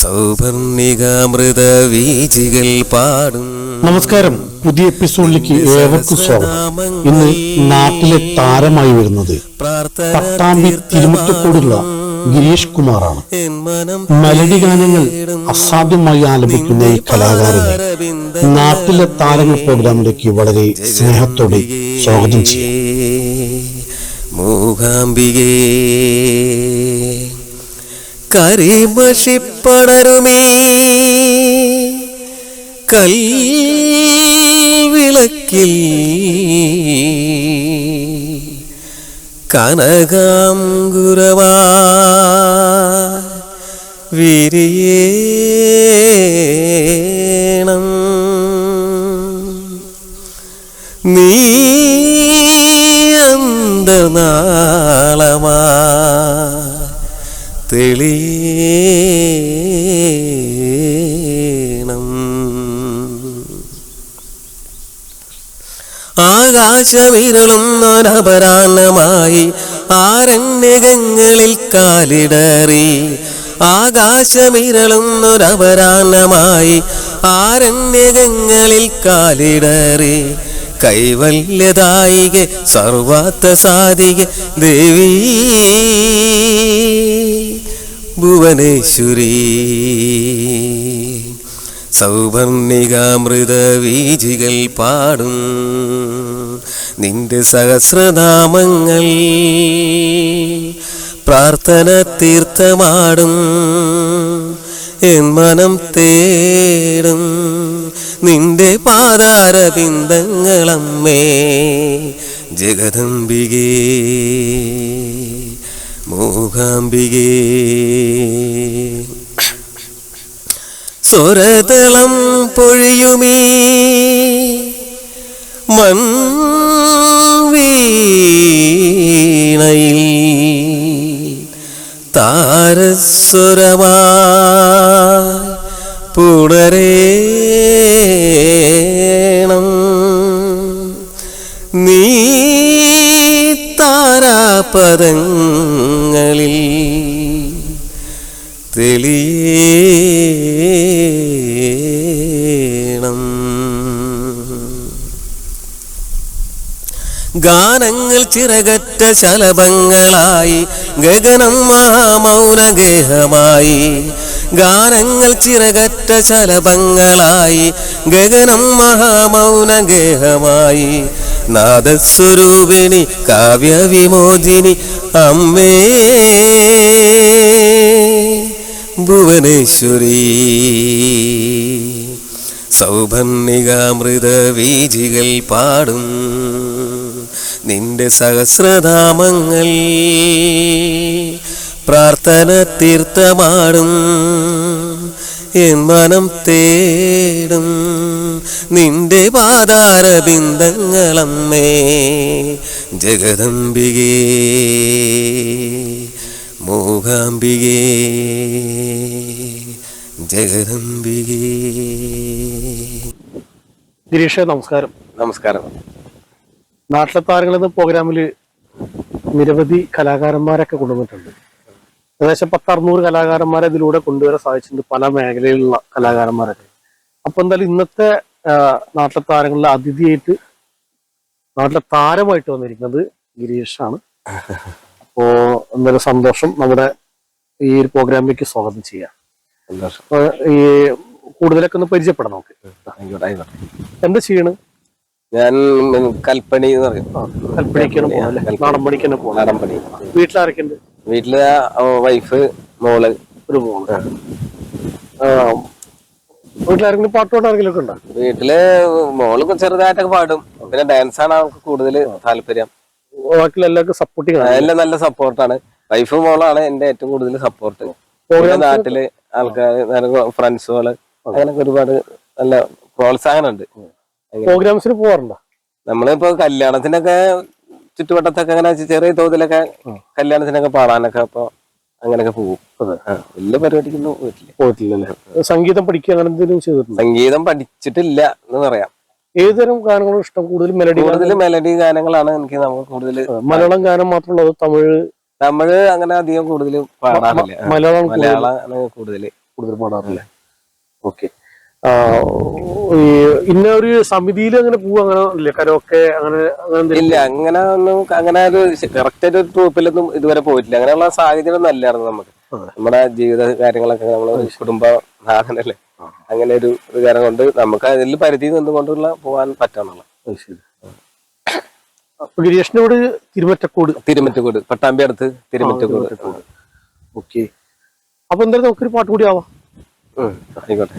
സൗപർണികാമൃത വീജികൾ പാടും. നമസ്കാരം. പുതിയ എപ്പിസോഡിലേക്ക് ഏവർക്കും സ്വാഗതം. ഇന്ന് നാട്ടിലെ താരമായി വരുന്നത് പട്ടാമ്പി തിരുമുറ്റക്കോടുള്ള ഗിരീഷ് കുമാറാണ്. മെലഡി ഗാനങ്ങൾ അസാധ്യമായി ആലപിക്കുന്ന ഈ കലാകാരനെ നാട്ടിലെ താരങ്ങൾ പ്രോഗ്രാമിലേക്ക് വളരെ സ്നേഹത്തോടെ സ്വാഗതം ചെയ്യും. മൂകാംബികേ കരിമഷിപ്പടരുമേ കൽവിളക്കിൽ കനകാംഗുരവാ വിരിയേണം. നീ അന്തനാളമാ തെളിയണം. നരപരാണമായി ആരണ്യകങ്ങളിൽ കാലിടറി. ആകാശമിരളും നൊരപരാണമായി ആരണ്യകങ്ങളിൽ കാലിടറി. കൈവല്യദായിക സർവാത്ത സാധിക ദേവി ഭുവനേശ്വരി. സൗവർണികാമൃത വീജികൾ പാടും നിന്റെ സഹസ്രനാമങ്ങൾ. പ്രാർത്ഥന തീർത്ഥമാടും എൻ മനം തേടും നിന്റെ പാതാരബിന്ദങ്ങളമ്മേ ജഗദംബികേ. മൂകാംബികേ. സ്വരതളം പൊഴിയുമേ. മൺവീണയിൽ താരസ്വരമായി പുണരേണം. നീ താരാപദങ്ങളിൽ ഗാനങ്ങൾ ചിറകറ്റ ശലഭങ്ങളായി ഗഗനം മഹാമൗനഗേഹമായി. ഗാനങ്ങൾ ചിറകറ്റ ശലഭങ്ങളായി ഗഗനം മഹാമൗനഗേഹമായി. നാദസ്വരൂപിണി കാവ്യവിമോചിനി അമ്മേ. ഭുവനേശ്വരി. സൗഭന്നികാമൃത വീജികൾ പാടും. നിന്റെ സഹസ്രനാമങ്ങൾ പ്രാർത്ഥന തീർത്ഥമാടും എൻ മനം തേടും. നിന്റെ പാതാരബിന്ദങ്ങളമ്മേ ജഗദംബികേ മോഹാംബികേ ജഗദംബികേ. ഗിരീഷ നമസ്കാരം. നമസ്കാരം. നാട്ടിലെ താരങ്ങൾ എന്ന പ്രോഗ്രാമിൽ നിരവധി കലാകാരന്മാരൊക്കെ കൊണ്ടുവന്നിട്ടുണ്ട്. ഏകദേശം പത്ത് അറുന്നൂറ് കലാകാരന്മാരെ ഇതിലൂടെ കൊണ്ടുവരാൻ സാധിച്ചിട്ടുണ്ട് പല മേഖലയിലുള്ള കലാകാരന്മാരൊക്കെ. അപ്പൊ എന്തായാലും ഇന്നത്തെ നാട്ടിലെ താരങ്ങളിലെ അതിഥിയായിട്ട് നാട്ടിലെ താരമായിട്ട് വന്നിരിക്കുന്നത് ഗിരീഷാണ്. അപ്പോ എന്തായാലും സന്തോഷം നമ്മുടെ ഈ ഒരു പ്രോഗ്രാമിലേക്ക് സ്വാഗതം ചെയ്യാം. ഈ കൂടുതലൊക്കെ ഒന്ന് പരിചയപ്പെടാം നമുക്ക്. എന്താ ചെയ്യണ്? ഞാൻ കൽപ്പണി എന്ന് പറയും. കൽപ്പണിക്കാണ് നാടൻപണി വീട്ടിൽ വൈഫ് മോൾ. ഒരു മോൾ. വീട്ടിലാരെങ്കിലും ഉണ്ടോ? വീട്ടിൽ മോൾ ചെറുതായിട്ടൊക്കെ പാടും. പിന്നെ ഡാൻസ് ആണ് അവൾക്ക് കൂടുതൽ താല്പര്യം. ചെയ്യണം എല്ലാം നല്ല സപ്പോർട്ടാണ്. വൈഫ് മോളാണ് എന്റെ ഏറ്റവും കൂടുതൽ സപ്പോർട്ട്. നാട്ടിൽ ആൾക്കാർ ഫ്രണ്ട്സുകൾ അങ്ങനൊക്കെ ഒരുപാട് നല്ല പ്രോത്സാഹനം ഉണ്ട് പ്രോഗ്രാംസിന് പോവാറുണ്ടോ? നമ്മളിപ്പോ കല്യാണത്തിനൊക്കെ ചുറ്റുവട്ടത്തൊക്കെ അങ്ങനെ ചെറിയ തോതിലൊക്കെ കല്യാണത്തിനൊക്കെ പാടാനൊക്കെ അപ്പൊ അങ്ങനെയൊക്കെ പോകും. വലിയ പരിപാടിക്കൊന്നും പോയിട്ടില്ല. പോയിട്ടില്ല സംഗീതം പഠിക്കുക അങ്ങനെ എന്തെങ്കിലും ചെയ്തിട്ടുണ്ട്? സംഗീതം പഠിച്ചിട്ടില്ല എന്ന് പറയാം. ഏതുതരം ഗാനങ്ങളും ഇഷ്ടം? കൂടുതൽ മെലഡി കൂടുതൽ മെലഡി ഗാനങ്ങളാണ് എനിക്ക് നമുക്ക് കൂടുതൽ മലയാളം ഗാനം മാത്രമുള്ളത് തമിഴ്? തമിഴ് അങ്ങനെ അധികം കൂടുതൽ പാടാറില്ല. മലയാളം മലയാളം കൂടുതൽ. കൂടുതൽ പാടാറില്ല? ഓക്കെ. ഈ ഇന്ന ഒരു സമിതിയിൽ അങ്ങനെ പോവുക അങ്ങനെ ഇല്ല? കരോക്കെ അങ്ങനെ അങ്ങനെ ഇല്ല അങ്ങനെ ഒന്നും അങ്ങനെ ഒരു കറക്റ്റ് ആയിട്ട് ഒരു ട്രൂപ്പിലൊന്നും ഇതുവരെ പോയിട്ടില്ല. അങ്ങനെയുള്ള സാഹചര്യം ഒന്നും അല്ലായിരുന്നു നമുക്ക്. നമ്മുടെ ജീവിത കാര്യങ്ങളൊക്കെ നമ്മൾ കുടുംബ നാഥനല്ലേ അങ്ങനെ ഒരു കാര്യം കൊണ്ട് നമുക്ക് അതിൽ പരിധി നിന്നുകൊണ്ടുള്ള പോകാൻ പറ്റാന്നുള്ള ഗിരീഷിനോട് തിരുമറ്റക്കോട്. തിരുമറ്റക്കോട് പട്ടാമ്പി അടുത്ത് തിരുമറ്റക്കോട്. ഓക്കെ. അപ്പൊ എന്തായാലും നമുക്കൊരു പാട്ട് കൂടി ആവാം. ആയിക്കോട്ടെ.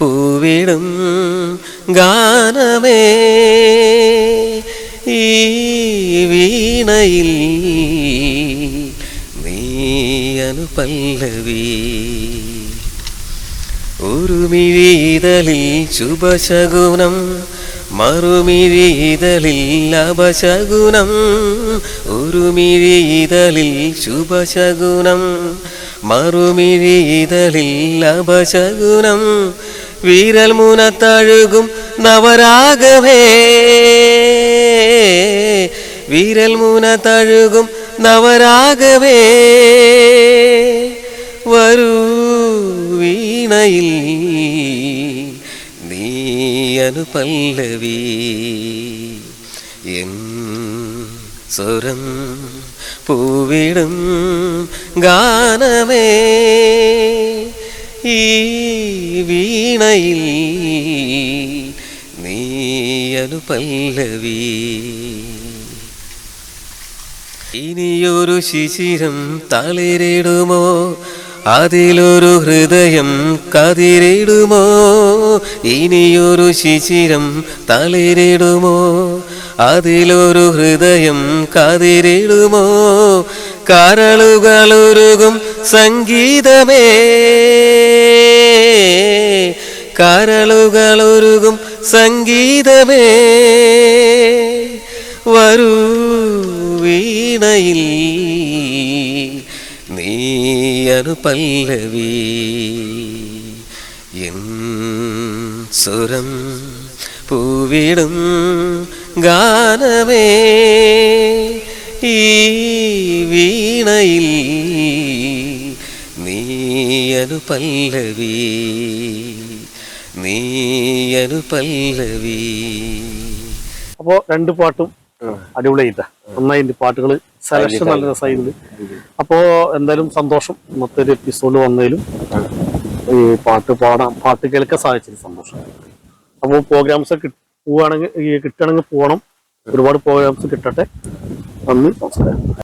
പൂവിടും ഗാനമേ. ഈ വീണയിൽ നീയനു പല്ലവി ഒരു മിഴിതലിൽ ശുഭശകുനം മറുമിഴിതലിൽ അപശകുനം. ഒരു മിഴിതലിൽ ശുഭശകുനം മറുമിഴിതലിൽ അപശകുനം. വീരൽ മൂനത്തഴുകും നവരാഗമേ വീരൽ മൂനത്തഴുകും നവരാഗമേ വരൂ വീണയിൽ നീ അനുപല്ലവി. എൻ സ്വരം പൂവിടും ഗാനമേ. ഈ വീണയിൽ നീയനു പല്ലവി ഇനിയൊരു ശിശിരം തളിരിടുമോ? അതിലൊരു ഹൃദയം കതിരിടുമോ? ഇനിയൊരു ശിശിരം തളിരിടുമോ? അതിലൊരു ഹൃദയം കതിരിടുമോ? കരളുകളുരുകും സംഗീതമേ. കരളുകളുരുകും സംഗീതമേ. വരൂ വീണയിൽ നീ അനുപല്ലവി എൻ സുരം പൂവിടും ഗാനമേ. ഈ വീണയിൽ നീയൊരു പല്ലവി നീയൊരു പല്ലവി. അപ്പോ രണ്ട് പാട്ടും അടിപൊളിയായിട്ടാ. നന്നായിട്ട് പാട്ടുകൾ സെലക്ഷൻ നല്ല രസമായിട്ടുണ്ട് അപ്പോ എന്തായാലും സന്തോഷം. ഇന്നത്തെ ഒരു എപ്പിസോഡ് വന്നതിലും ഈ പാട്ട് പാടാൻ പാട്ട് കേൾക്കാൻ സാധിച്ചത് സന്തോഷം. അപ്പോൾ പ്രോഗ്രാംസ് പോവുകയാണെങ്കിൽ കിട്ടണമെങ്കിൽ പോകണം ഒരുപാട് പ്രോഗ്രാംസ് കിട്ടട്ടെ. നന്ദി നമസ്കാരം